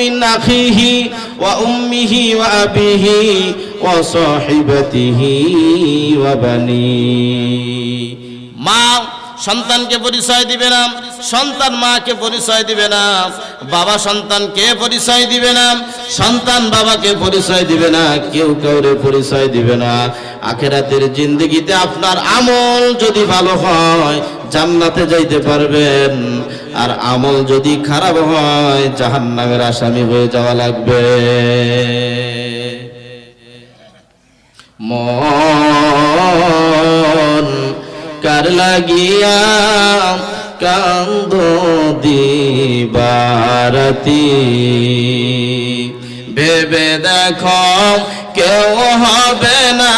মিন আখিহি ওয়া উম্মিহি ওয়া আবিহি ওয়া সাহিবাতিহি ওয়া মা সন্তানকে পরিচয় দিবে না, সন্তান মাকে পরিচয় দিবে না, বাবা সন্তানকে পরিচয় দিবে না, সন্তান বাবাকে পরিচয় দিবে না, কেউ কাউরে পরিচয় দিবে না। আখেরাতের জিন্দগিতে আপনার আমল যদি ভালো হয়, জান্নাতে যাইতে পারবেন। আর আমল যদি খারাপ হয়, জাহান্নামের আসামি হয়ে যাওয়া লাগবে। মন কার লাগিয়া কান্দ দিবারতি। ভেবে দেখো কেউ হবে না।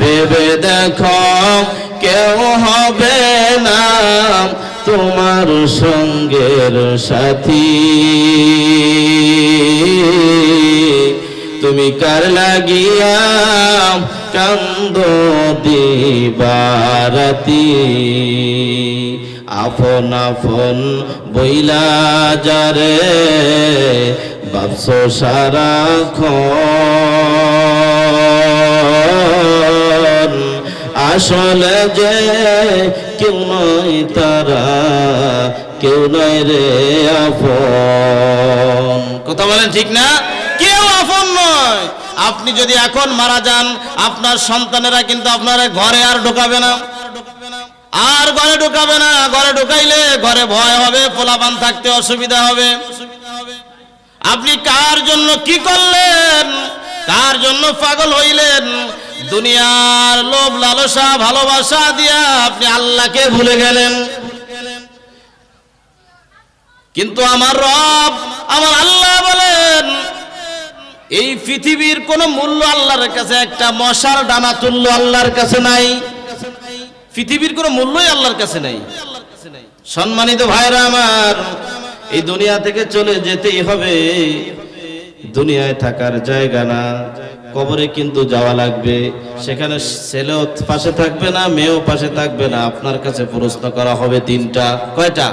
ভেবে দেখো কেউ হবে না তোমার সঙ্গের সাথী। তুমি কার লাগিয়া কান্দ দিবারাতি? আপন আপন বইলা যারে, বাপস সারা আসলে যে কেউ নয় তারা, কেউ নয় রে আপন। কথা বলেন ঠিক না? কেউ আপন নয়। আপনি যদি এখন মারা যান, আপনার সন্তানেরা কিন্তু আপনার ঘরে আর ঢোকাবে না। আর ঘরে ঢোকাবে না। ঘরে ঢোকাইলে ঘরে ভয় হবে, পোলাপান থাকতে অসুবিধা হবে। আপনি কার জন্য কি করলেন? কার জন্য পাগল হইলেন। দুনিয়ার লোভ, লালসা, ভালোবাসা দিয়া আপনি আল্লাহকে ভুলে গেলেন। কিন্তু আমার রব, আমার আল্লাহ বলেন, এই পৃথিবীর কোন মূল্য আল্লাহর কাছে, একটা মশার ডানা তুল্য আল্লাহর কাছে নাই। পৃথিবীর কোনো মূল্যই আল্লাহর কাছে নাই। সম্মানিত ভাইরা আমার, এই দুনিয়া থেকে চলে যেতেই হবে। দুনিয়ায় থাকার জায়গা না। কবরে কিন্তু যাওয়া লাগবে। সেখানে ছেলেও পাশে থাকবে না, মেয়েও পাশে থাকবে না। আপনার কাছে প্রশ্ন করা হবে তিনটা। কয়টা?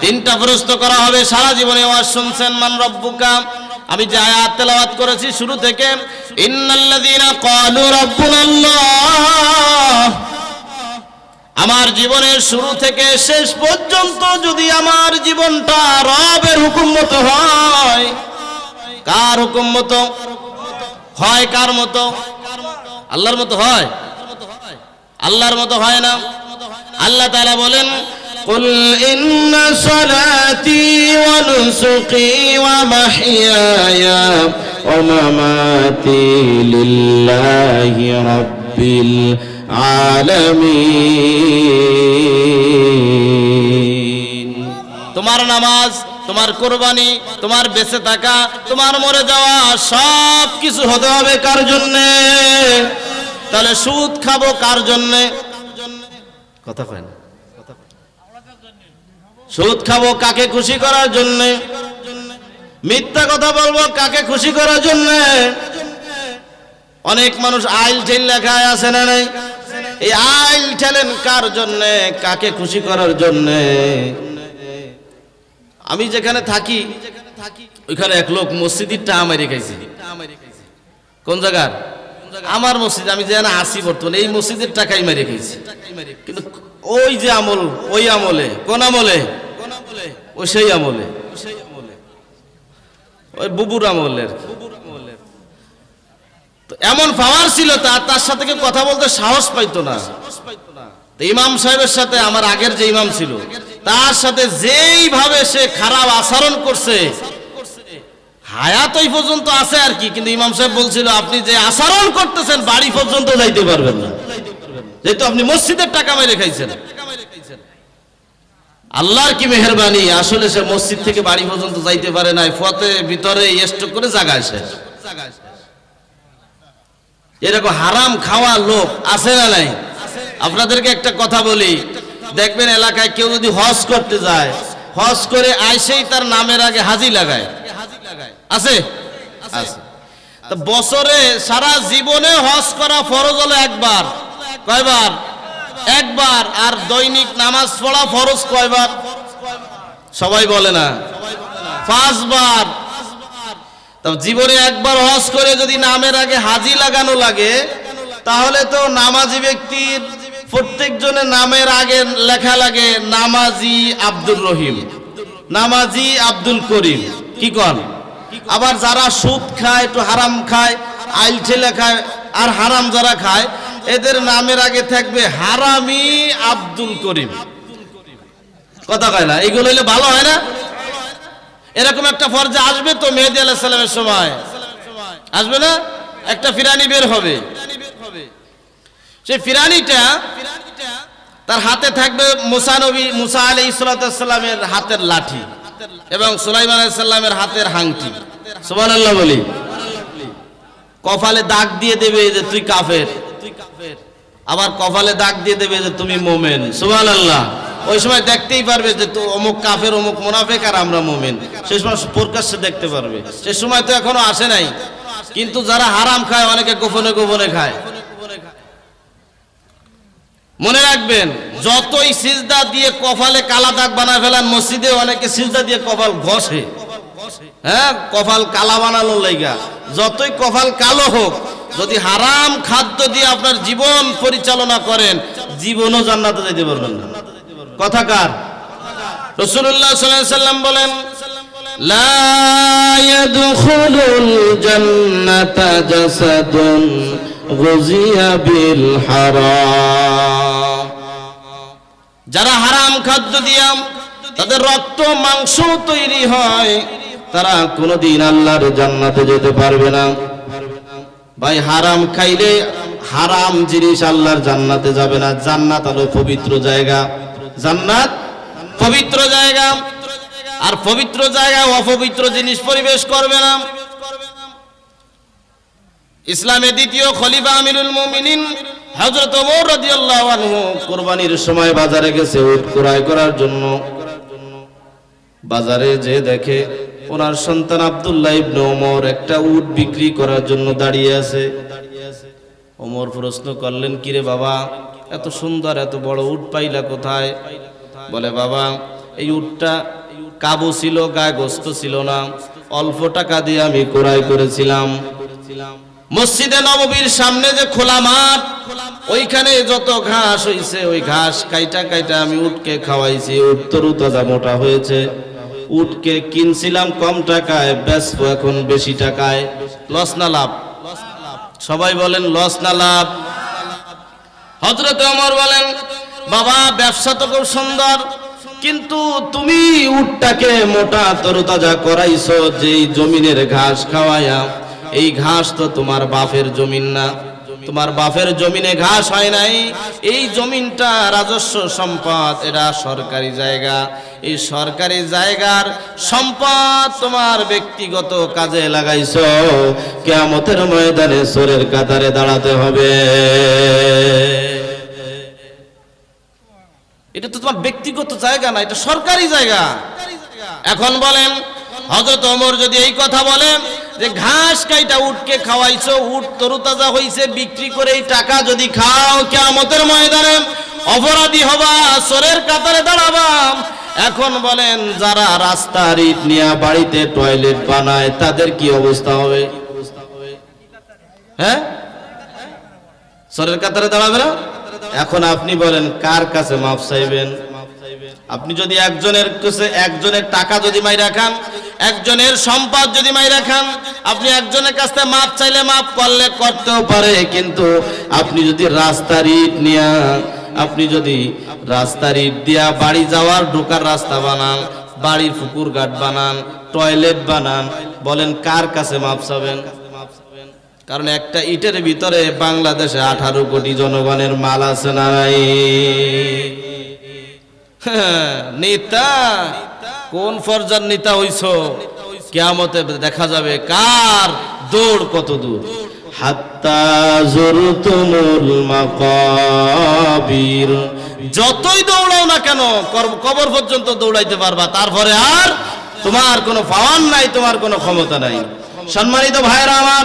তিনটা প্রশ্ন করা হবে। সারা জীবনে ওয়াজ শুনছেন, মান রব্বুকা। আমি যে আয়াত তেলাওয়াত করেছি শুরু থেকে, ইন্নাল্লাযীনা ক্বালু রাব্বুনাল্লাহ। আমার জীবনের শুরু থেকে শেষ পর্যন্ত যদি আমার জীবনটা রবের হুকুম মতো হয় কার হুকুম মতো হয় কার মতো আল্লাহর মতো হয় আল্লাহর মতো হয় না আল্লাহ তাআলা বলেন قل إن صلاتي ونسقي ومحياي ومماتي لله رب العالمين তোমার নামাজ তোমার কোরবানি, তোমার বেঁচে থাকা, তোমার মরে যাওয়া, সব কিছু হতে হবে কার জন্যে? তাহলে সুদ খাব কার জন্যে? কথা কয় না। সুদ খাব কাকে খুশি করার জন্য? মিথ্যা কথা বলব কাকে খুশি করার জন্য? অনেক মানুষ আইল ঠেল লেখায় আছে না নাই? এই আইল ঠেলেন কার জন্য? কাকে খুশি করার জন্য? আমি যেখানে থাকি, ওইখানে এক লোক মসজিদের টা মেরে খাইছে। কোন জায়গার? আমার মসজিদ, আমি যেখানে আসি বর্তমানে, এই মসজিদের টাকাই মেরে খাইছি। কিন্তু ওই যে আমল, ওই আমলে, কোন আমলে? ও সেই আমলে। ওই বুবুর আমলের। এমন পাওয়ার ছিল তার তার সাথে কেউ কথা বলতে সাহস পাইতো না। ইমাম সাহেবের সাথে আমার আগের যে ইমাম ছিল তার সাথে যেইভাবে সে খারাপ আচরণ করছে, হায়াত ওই পর্যন্ত আছে আর কি, কিন্তু ইমাম সাহেব বলছিল, আপনি যে আচরণ করতেছেন, বাড়ি পর্যন্ত যাইতে পারবেন না। যেহেতু আপনি মসজিদের টাকা মেরে খাইছেন। আল্লাহর কি মেহরবানি? আসলে সে মসজিদ থেকে বাড়ি পর্যন্ত যাইতে পারে নাই, ফতে ভিতরে স্টক করে জাগায় সে এরকম হারাম খাওয়া লোক আছে না নাই? আপনাদেরকে একটা কথা বলি দেখবেন এলাকায় কেউ যদি হজ করতে যায়, হজ করে আইসেই তার নামের আগে হাজি লাগায়। আছে? আছে। বছরে সারা জীবনে হজ করা ফরজ হলো একবার। কয়বার? একবার। আর দৈনিক নামাজ পড়া ফরজ কয়বার? সবাই বলে না। পাঁচবার। জীবনে একবার হজ করে যদি নামের আগে হাজি লাগানো লাগে, তাহলে তো নামাজি ব্যক্তির প্রত্যেকজনের নামের আগে লেখা লাগে, নামাজি আব্দুর রহিম। নামাজি আব্দুল করিম। কি কন? আবার যারা সুদ খায়, একটু হারাম খায়, আইল ঠেলে খায়, আর হারাম যারা খায়, এদের নামের আগে থাকবে হারামি আব্দুল করিম। কথা কয় না? এইগুলো হইলে ভালো হয় না? এরকম একটা ফরজা আসবে তো মেহেদি আলাহ সালামের সময়। আসবে না? একটা ফিরানি বের হবে। সেই ফিরানিটা তার হাতে থাকবে মুসা নবী, মুসা আলী ইসলাতামের হাতের লাঠি এবং সুলাইমান সাল্লামের হাতের হাংটি। সুমান আল্লাহ বলি। কপালে দাগ দিয়ে দেবে যে তুই কাফের। আবার কপালে দাগ দিয়ে দেবে যে তুমি মোমেন। সুমান আল্লাহ ওই সময় দেখতেই পারবে যে তো অমুক কাফের, অমুক মোনাফেক আর আমরা মোমেন। সে সময় প্রকাশ্যে দেখতে পারবে। সে সময় তো এখনও আসে নাই। কিন্তু যারা হারাম খায়, অনেকে গোপনে গোপনে খায়। মনে রাখবেন যতই সিজদা দিয়ে কপালে কালা দাগ বানায় ফেলান মসজিদে অনেকে সিজদা দিয়ে কপাল ঘষে হ্যাঁ কপাল কালা বানালো লাইগা যতই কপাল কালো হোক যদি হারাম খাদ্য দিয়ে আপনার জীবন পরিচালনা করেন জীবনও জান্নাতে যেতে পারবেন না কথাকার রসুল্লাহ সাল্লাম বলেন لا يدخل الجنة جسد غزي بالحرام যারা হারাম খাদ্য দিয়া তাদের রক্ত মাংস তৈরি হয়, তারা কোনোদিন আল্লাহর জান্নাতে যেতে পারবে না। ভাই, হারাম খাইলে হারাম জিনিস আল্লাহর জান্নাতে যাবে না। জান্নাত হলো পবিত্র জায়গা। জান্নাত পবিত্র জায়গা। আর পবিত্র জায়গায় অপবিত্র জিনিস পরিবেশ করবে না। ইসলামের দ্বিতীয় খলিফা আমিরুল মুমিনিন হযরত ওমর রাদিয়াল্লাহু আনহু কুরবানির সময় বাজারে গেছে উট ক্রয় করার জন্য। বাজারে যে দেখে ওনার সন্তান আব্দুল্লাহ ইবনে ওমর একটা উট বিক্রি করার জন্য দাঁড়িয়ে আছে। ওমর প্রশ্ন করলেন, কিরে বাবা, এত সুন্দর, এত বড় উট পাইলা কোথায়? বলে, বাবা, এই উটটা কাবু ছিল, গায়ে গোস্ত ছিল না। অল্প টাকা দিয়ে আমি ক্রয় করেছিলাম। মসজিদে নববীর সামনে যে খোলা মাঠ, ওইখানে যত ঘাস হইছে, ওই ঘাস কাইটা কাইটা আমি উটকে খাওয়াইছি। উট তরু তাজা মোটা হয়েছে। উটকে কিনছিলাম কম টাকায় বেচবো এখন বেশি টাকায়। লস না লাভ? সবাই বলেন, লস না লাভ? হজরত অমর বলেন, বাবা, ব্যবসা তো খুব সুন্দর, কিন্তু তুমি উটটাকে মোটা তরতাজা করাইছো, যেই জমিনের ঘাস খাওয়ায়া। এই ঘাস তো তোমার বাপের জমিন না। তোমার বাপের জমিনে ঘাস হয় নাই। এই জমিনটা রাজস্ব সম্পদ, এটা সরকারি জায়গা। এই সরকারি জায়গার সম্পদ তোমার ব্যক্তিগত কাজে লাগাইছ। কেয়ামতের ময়দানে সোরের কাতারে দাঁড়াতে হবে। এটা তো তোমার ব্যক্তিগত জায়গা না, এটা সরকারি জায়গা। এখন বলেন হজরত অমর যদি এই কথা বলেন যে ঘাস কাইটা উটকে খাওয়াইছো, উট তরুতাজা হইছে, বিক্রি করে এই টাকা যদি খাও কেমতের ময়দানে অপরাধী হবা সরের কাতারে দাঁড়াবা। এখন বলেন, যারা রাস্তার ইট নিয়ে বাড়িতে টয়লেট বানায়, তাদের কি অবস্থা হবে? হ্যাঁ? সরের কাতারে দাঁড়াবে না? এখন আপনি বলেন, কার কাছে মাপ চাইবেন? আপনি যদি একজনের কাছে একজনের টাকা যদি মাই রাখান একজনের সম্পদ যদি মাই রাখান আপনি একজনের কাছ থেকে মাপ চাইলে মাপ করলে করতেও পারে, কিন্তু আপনি যদি রাস্তার ইট নিয়া, আপনি যদি রাস্তার ইট দিয়া বাড়ি যাওয়ার ঢোকার রাস্তা বানান, বাড়ির পুকুর ঘাট বানান, টয়লেট বানান, বলেন কার কাছে মাপ চাবেন? কারণ একটা ইটের ভিতরে বাংলাদেশে আঠারো কোটি জনগণের মাল আছে নাই? নেতা কোন ফরজার নেতা হইছ? কেয়ামতে দেখা যাবে কার দৌড় কত দূর। যতই দৌড়াও না কেন কবর পর্যন্ত দৌড়াইতে পারবা। তারপরে আর তোমার কোনো পাওয়ার নাই তোমার কোনো ক্ষমতা নাই। সম্মানিত ভাইরা আমার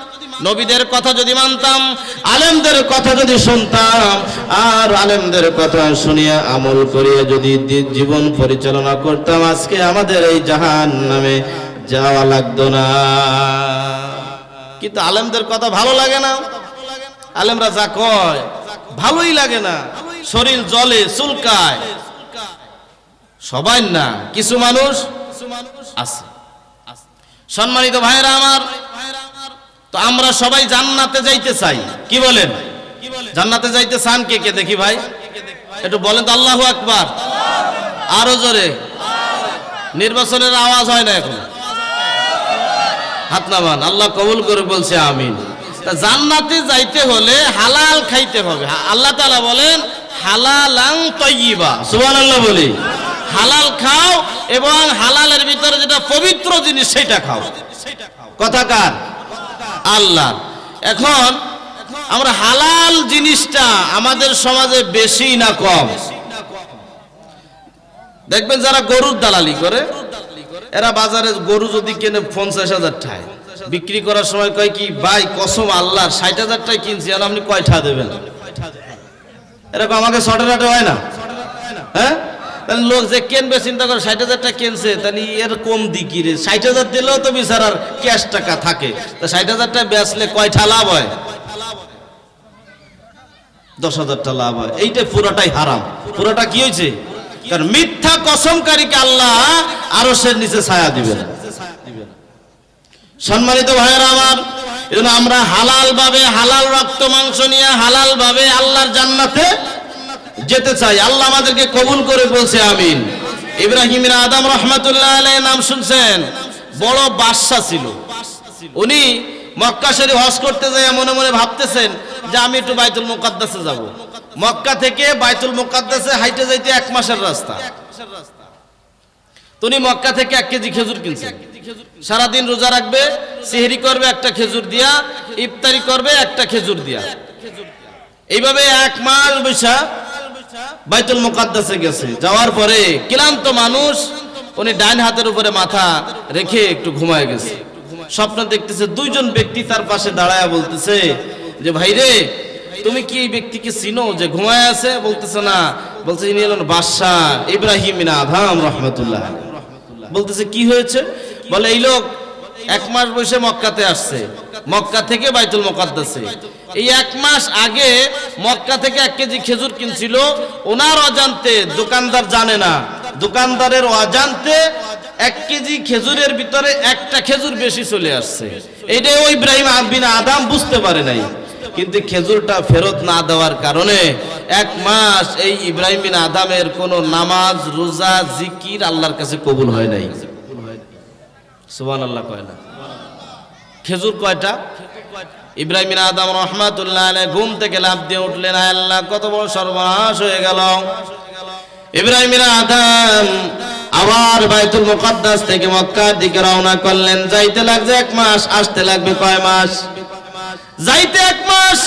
নবীদের কথা যদি মানতাম, আলেমদের কথা যদি শুনতাম, আর আলেমদের কথা শুনিয়া আমল করিয়া যদি জীবন পরিচালনা করতাম, আজকে আমাদের এই জাহান নামে যাওয়া লাগতো না। কিন্তু আলেমদের কথা ভালো লাগে না। আলেমরা যা কয়, ভালোই লাগে না। শরীর জলে, চুলকায়। সবাই না, কিছু মানুষ আছে। সম্মানিত ভাইরা আমার তো আমরা সবাই জান্নাতে যাইতে চাই। কি বলেন? জান্নাতে যাইতে চান কে কে দেখি ভাই? একটু বলেন তো, আল্লাহ আকবার। আরও জোরে। নির্বাচনের আওয়াজ হয় না এখন। হাত নামান, আল্লাহ কবুল করে বলছে, আমিন। জান্নাতে যাইতে হলে হালাল খাইতে হবে। আল্লাহ তাআলা বলেন হালালাং তয়্যিবা সুবহানাল্লাহ বলি। হালাল খাও এবং হালালের ভিতরে যেটা পবিত্র জিনিস সেটা খাও। কথা কার? আল্লাহ। এখন আমরা হালাল জিনিসটা আমাদের সমাজে বেশি না কম? দেখবেন যারা গরুর দালালি করে, এরা বাজারে গরু যদি কেনে পঞ্চাশ হাজার টায় বিক্রি করার সময় কয় কি, ভাই, কসম আল্লাহ ষাট হাজার টাকা কিনছি আর আপনি কয়টা দেবেন? এরকম আমাকে শর্টের হাটে হয় না? হ্যাঁ? লোক যে কেনবে, চিন্তা করে, ষাট হাজার টাকা কিনছে, তাহলে এর কম দিকি রে? ষাট হাজার দিলেও তো বিচারার ক্যাশ টাকা থাকে। তা ষাট হাজার টাকা বেচলে কয়টা লাভ হয়? দশ হাজারটা লাভ হয়। এইটা পুরোটাই হারাম। পুরোটা কি হয়েছে? কারণ মিথ্যা কসমকারীকে আল্লাহ আরও সে নিচে ছায়া দিবেন। সম্মানিত ভাইয়েরা আমার, এজন্য আমরা হালাল ভাবে হালাল রক্ত মাংস নিয়ে হালাল ভাবে আল্লাহর জান্নাতে যেতে চাই। আল্লাহ আমাদেরকে কবুল করে বলছে, আমিন। ইব্রাহিমের আদম রহমাতুল্লাহ আলাই নাম শুনছেন? বড় বাদশা ছিল। উনি মক্কা শরীফ হজ করতে যায় মনে মনে ভাবতেছেন যে আমি একটু বাইতুল মুকাদ্দাসে যাব। মক্কা থেকে বাইতুল মুকাদ্দাসে হাইটে যাইতে এক মাসের রাস্তা। তো উনি মক্কা থেকে এক কেজি খেজুর কিনছেন। সারাদিন রোজা রাখবে, সিহরি করবে, একটা খেজুর দিয়া, ইফতারি করবে, একটা খেজুর দিয়া। এইভাবে এক মাস বৈশা বাইতুল মুকাদ্দাসে গেছে। যাওয়ার পরে ক্লান্ত মানুষ, উনি ডাইন হাতের উপরে মাথা রেখে একটু ঘুমায় গেছে। স্বপ্ন দেখতেছে দুইজন ব্যক্তি তার পাশে দাঁড়ায় বলতেছে যে, ভাই রে, তুমি কি এই ব্যক্তিকে চিনো যে ঘুমায় আছে? বলতেছে, না। বলছে ইনি হলেন বাদশাহ ইব্রাহিম আধাম রহমতুল্লাহ। বলতেছে, কি হয়েছে? বলে, এই লোক এক মাস বসে মক্কাতে আসছে। মক্কা থেকে বাইতুল মুকাদ্দাসে। এই এক মাস আগে মক্কা থেকে এক কেজি খেজুর কিনছিল। ওনার অজান্তে দোকানদার জানে না। দোকানদারের অজান্তে এক কেজি খেজুরের ভিতরে একটা খেজুর বেশি চলে আসছে। এটাই ওই ইব্রাহিম বিন আদাম বুঝতে পারে নাই। কিন্তু খেজুরটা ফেরত না দেওয়ার কারণে এক মাস এই ইব্রাহিম বিন আদামের কোনো নামাজ, রোজা, জিকির আল্লাহর কাছে কবুল হয় নাই। সুবান আল্লাহ কয় না। খেজুর কয়টা? ইব্রাহিম আদম রহমাতুল্লাহ ঘুম থেকে লাভ দিয়ে উঠলেন আল্লাহ, কত বড় সর্বনাশ হয়ে গেল। ইব্রাহিম আদম আবার বাইতুল মুকাদ্দাস থেকে মক্কার দিকে রওনা করলেন। যাইতে লাগবে এক মাস, আসতে লাগবে কয় মাস? যাইতে এক মাস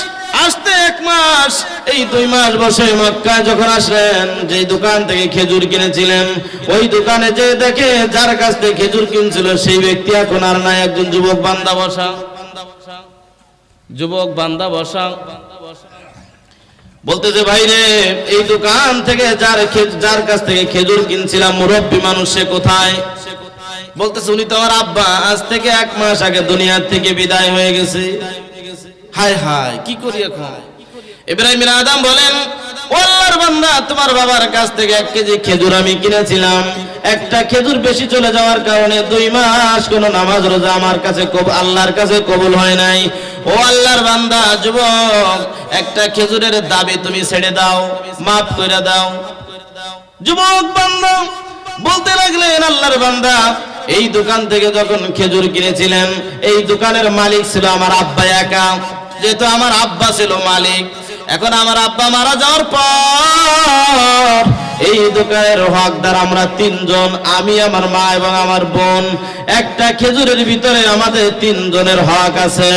আসতে এক মাস, এই দুই মাস বসে মক্কা যখন আসলেন, যেই দোকান থেকে খেজুর কিনেছিলেন, ওই দোকানে যে দেখে যার কাছ থেকে খেজুর কিনছিল, সেই ব্যক্তি এখন আর নাই, একজন যুবক বান্দা বসা। যুবক বান্দা বসা। বলতেছে, ভাই রে, এই দোকান থেকে যার যার কাছ থেকে খেজুর কিনছিলাম, মুরব্বী মানুষ, সে কোথায়? বলতেছে, উনি তো আমার আব্বা, আজ থেকে এক মাস আগে দুনিয়ার থেকে বিদায় হয়ে গেছে। হায় হায়, কি করি এখন? ইব্রাহিম আদম বলেন, আল্লাহর বান্দা, তোমার বাবার কাছ থেকে এক কেজি খেজুর আমি কিনেছিলাম। একটা খেজুর বেশি চলে যাওয়ার কারণে দুই মাস কোনো নামাজ রোজা আমার কাছে আল্লাহর কাছে কবুল হয় নাই। ও আল্লাহর বান্দা, যুবক, একটা খেজুরের দাবি তুমি ছেড়ে দাও, মাফ করে দাও। যুবক বান্দা, বলতে লাগলেন, আল্লাহর বান্দা, এই দোকান থেকে যখন খেজুর কিনেছিলেন, এই দোকানের মালিক ছিল আমার আব্বা একা। যেহেতু আমার আব্বা ছিল মালিক, এখন আমার আব্বা মারা যাওয়ার পর এই দোকানের হকদার আমরা তিনজন, আমি আমার মা এবং আমার বোন, একটা খেজুরের ভিতরে আমাদের তিনজনের হক আছে।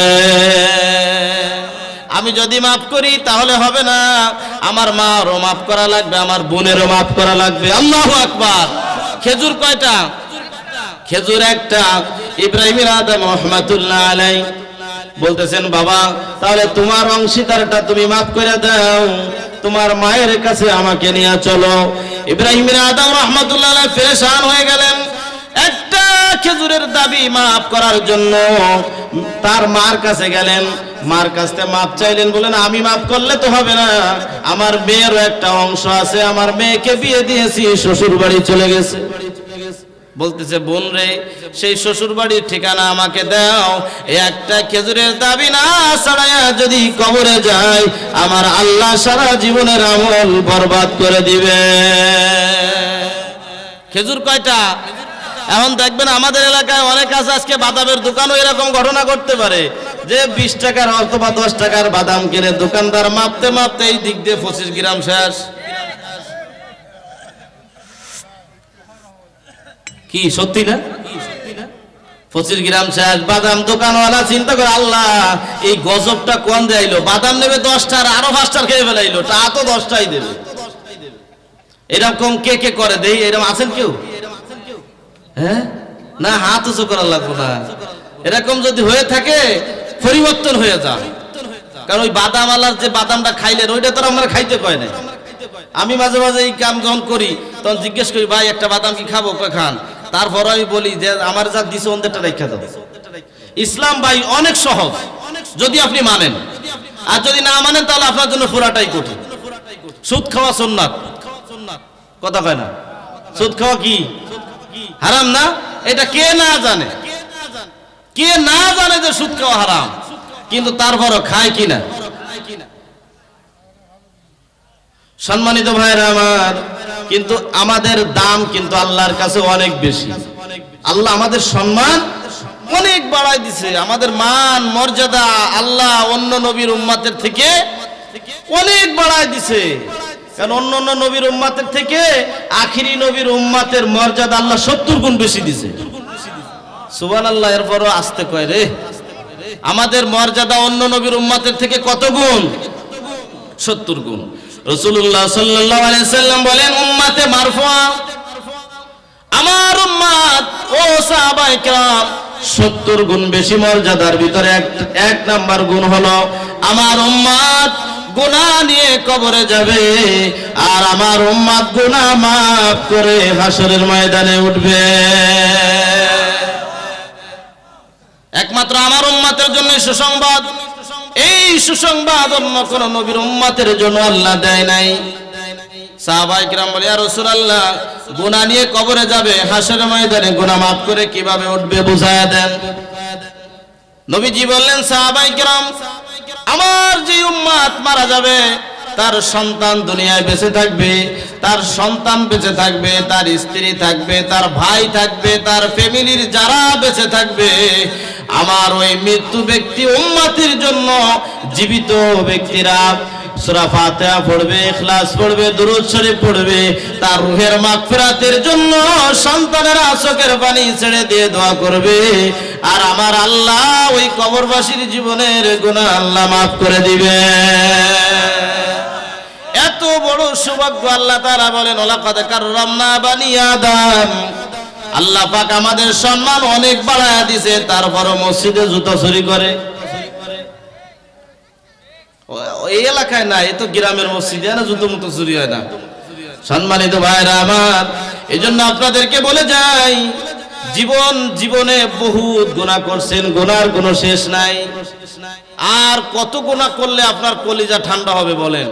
আমি যদি মাফ করি, তাহলে হবে না। আমার মারও মাফ করা লাগবে, আমার বোনেরও মাফ করা লাগবে। আল্লাহ আকবার। খেজুর কয়টা? খেজুর একটা। ইব্রাহিম আদম রহমাতুল্লাহ আলাই বলতেছেন, বাবা, তাহলে তোমার অংশীদারটা তুমি মাফ করে দাও। তোমার মায়ের কাছে আমাকে নিয়ে চলো। ইব্রাহিম আদম রহমাতুল্লাহ ফেরেশান হয়ে গেলেন। একটা খেজুরের দাবি মাফ করার জন্য। তার মার কাছে গেলেন। মার কাছ মাপ চাইলেন বলেন আমি মাফ করলে তো হবে না। আমার মেয়েরও একটা অংশ আছে। আমার মেয়েকে বিয়ে দিয়েছি শ্বশুর বাড়ি চলে গেছে। বলতেছে, বোন রে, সেই শ্বশুর বাড়ির ঠিকানা আমাকে দাও। একটা খেজুরের দাবি না ছাড়াইয়া যদি কবরে যায়, আমার আল্লাহ সারা জীবনের আমল বরবাদ করে দিবে। খেজুর কয়টা? এখন দেখবেন আমাদের এলাকায় অনেক আছে, আজকে বাদামের দোকানও এরকম ঘটনা করতে পারে। যে বিশ টাকার অথবা দশ টাকার বাদাম কিনে দোকানদার মাপতে মাপতে এই দিক দিয়ে পঁচিশ গ্রাম শেষ। কি, সত্যি না? গ্রাম বাদাম দোকানওয়ালা, চিন্তা করে, আল্লাহ, এই গজবটা কোন বাদাম নেবে দশটার, আরও পাঁচটার খেয়ে ফেলাইলো, তা তো দশটাই দেবে। এরকম কে কে করে? দেই এরকম আছেন কেউ? হ্যাঁ? না, হাত উঁচু লাগবো না। এরকম যদি হয়ে থাকে, পরিবর্তন হয়ে যান কারণ ওই বাদাম আলার যে বাদামটা খাইলেন, ওইটা তো আমরা খাইতে পাই না আমি মাঝে মাঝে এই কাম যখন করি, তখন জিজ্ঞেস করি, ভাই, একটা বাদাম কি খাব? খান। তারপর আমি বলি যে আমার যা দিছে অন্যটা রেখা দাও। ইসলাম ভাই অনেক সহজ, যদি আপনি মানেন। আর যদি না মানেন, তাহলে আপনার জন্য পুরাটাই কঠিন। সুদ খাওয়া সুন্নাত। কথা কয় না? সুদ খাওয়া কি? হারাম না? এটা কে না জানে? কে না জানে যে সুদ খাওয়া হারাম, কিন্তু তারপরও খায় কিনা সম্মানিত ভাইরা আমার, কিন্তু আমাদের দাম কিন্তু আল্লাহর কাছে অনেক বেশি। আল্লাহ আমাদের সম্মান অনেক বাড়াই দিছে। আমাদের মান, মর্যাদা আল্লাহ অন্য নবীর উম্মাতের থেকে অনেক বাড়াই দিছে। কারণ অন্য অন্য নবীর উম্মাতের থেকে আখিরি নবীর উম্মাতের মর্যাদা আল্লাহ সত্তর গুণ বেশি দিছে। সুবান আল্লাহ এরপরও আসতে কয় রে। আমাদের মর্যাদা অন্য নবীর উম্মাতের থেকে কত গুণ? সত্তর গুণ। রসুল্লাহ সাল্লাহ আলাইসাল্লাম বলেন, উম্মাতে আমার উম্মাত, ও সত্তর গুণ বেশি মর্যাদার ভিতরে এক নাম্বার গুণ হলো, আমার উম্মাত গুনাহ নিয়ে কবরে যাবে আর আমার উম্মাত গুনাহ মাফ করে হাসরের ময়দানে উঠবে। একমাত্র আমার উম্মাতের জন্য সুসংবাদ। এই সুসংবাদ অন্য কোন নবীর উম্মাতের জন্য আল্লাহ দেয় নাই। আল্লাহ নিয়ে কবরে যাবে হাসের মাফ করে কীভাবে উঠবে দেন। নবীজি বললেন আমার যে উম্মাত মারা যাবে তার সন্তান দুনিয়ায় বেঁচে থাকবে, তার সন্তান বেঁচে থাকবে, তার স্ত্রী থাকবে, তার ভাই থাকবে, তার ফ্যামিলির যারা বেঁচে থাকবে, আমার ওই মৃত্যু ব্যক্তি উম্মাতির জন্য জীবিত ব্যক্তিরা পড়বে পড়বে পড়বে, তার রূহের জন্য সন্তানের পানি ছেড়ে দিয়ে দোয়া করবে। আর আমার আল্লাহ ওই জীবনের গুনাহ আল্লাহ মাফ করে দিবে এত বড় সৌভাগ্য আল্লাহ তারা বলেন, ওলাকাদ কাররামনা বানি আদম। আল্লাহ পাক আমাদের সম্মান অনেক বাড়ায় দিছে, তারপরও মসজিদে জুতো চুরি করে। এই এলাকায় না এই তো গ্রামের মসজিদে না জুতো চুরি হয় না। সম্মানিত ভাইরা আমার এই জন্য আপনাদেরকে বলে যাই, জীবন জীবনে বহুত গুণা করছেন গুনার কোনো শেষ নাই। আর কত গুণা করলে আপনার কলিজা ঠান্ডা হবে বলেন?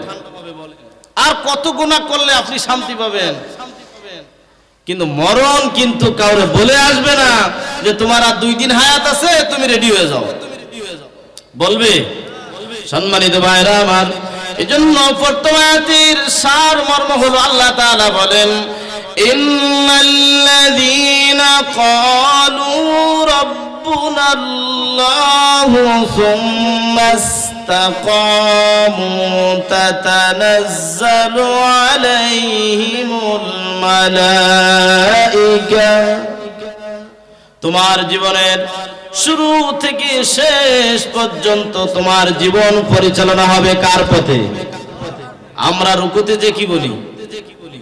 আর কত গুণা করলে আপনি শান্তি পাবেন? কিন্তু মরণ কিন্তু কাউরে বলে আসবে না যে তোমার আর দুই দিন হায়াত আছে, তুমি রেডি হয়ে যাও। বলবে? সম্মানিত ভাইরা আমার এই জন্য বর্তমানের সার মর্ম হলো আল্লাহ তাআলা বলেন, ইন্নাল্লাযীনা ক্বালু রাব্বুনা আল্লাহু সুম্মা ইসতাকামু তাতানাজ্জালু আলাইহিমুল الملائكة তোমার জীবনের শুরু থেকে শেষ পর্যন্ত তোমার জীবন পরিচালনা হবে কার পথে আমরা রুকুতে যে কি বলি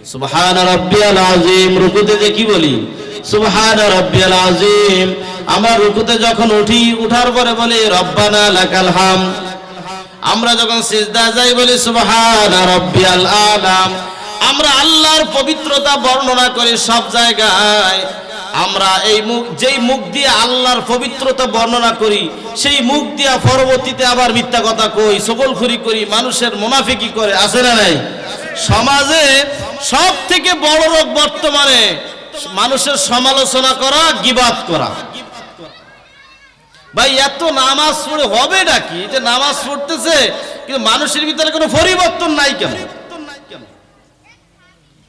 সুবহান রাব্বিয়াল আযীম রুকুতে যে কি বলি সুবহান রাব্বিয়াল আযীম আমরা রুকুতে যখন উঠি উঠার পরে বলি রব্বানা লাকাল হাম আমরা যখন সিজদা যাই বলি, সুবহান আলাম। আমরা আল্লাহর পবিত্রতা বর্ণনা করি সব জায়গায়। আমরা এই মুখ, যেই মুখ দিয়ে আল্লাহর পবিত্রতা বর্ণনা করি, সেই মুখ দিয়ে পরবর্তীতে আবার মিথ্যা কথা কই সকলখুরি করি, মানুষের মুনাফিকি করে, আছে না নাই? সমাজে সব থেকে বড় রোগ বর্তমানে, মানুষের সমালোচনা করা, গিবাদ করা। ভাই এত নামাজ পড়ে হবে নাকি যে নামাজ পড়তেছে কিন্তু মানুষের ভিতরে কোনো পরিবর্তন নাই কেন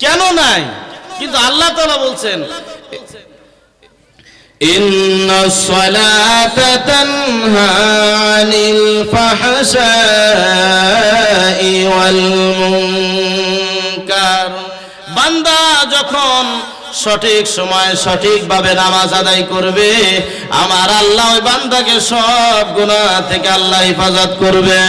কেন নাই কিন্তু আল্লাহ তাআলা বলছেন إن الصلاة تنهى عن الفحشاء والمنكر বান্দা যখন সঠিক সময় সঠিকভাবে নামাজ আদায় করবে। আমার আল্লাহ ওই বান্দাকে সব গুণা থেকে আল্লাহ হেফাজত করবে।